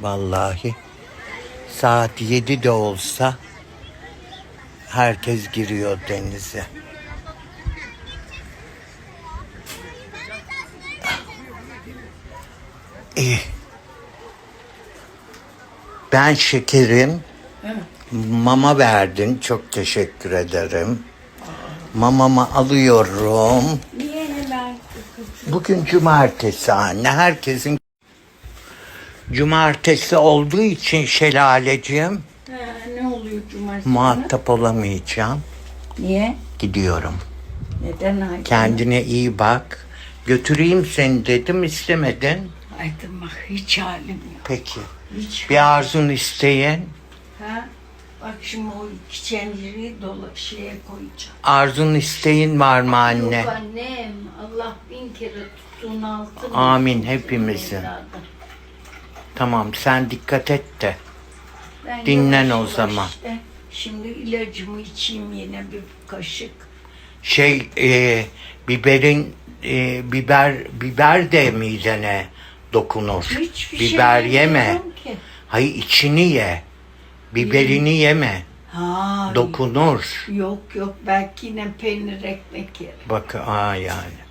Vallahi saat 7 de olsa herkes giriyor denize. İyi. Ben şekerim. Mama verdin. Çok teşekkür ederim. Mamamı alıyorum. Bugün cumartesi anne. Herkesin cumartesi olduğu için şelaleciğim Ha, ne oluyor cumartesi? muhatap olamayacağım. Niye? Gidiyorum. Neden Aydın? Kendine iyi bak. Götüreyim seni dedim istemedin. Aydın bak hiç halim yok. Peki. Hiç. Bir arzun isteyin. Ha? Bak şimdi o iki çenciri dola şeye koyacağım. Arzun isteyin var mı anne? Yok annem. Allah bin kere tuttuğun altın. Amin, hepimizin. evladım. Tamam sen dikkat et de. Ben Dinlen yavaş o yavaş zaman. işte Şimdi ilacımı içeyim yine bir kaşık. Şey e, biberin e, biber biber de midene dokunur. Hiçbir biber şey yeme. yemiyorum Ki. Hayır içini ye. Biberini yeme. Ha, Dokunur. Yok yok belki yine peynir ekmek yerim. Bak aa yani.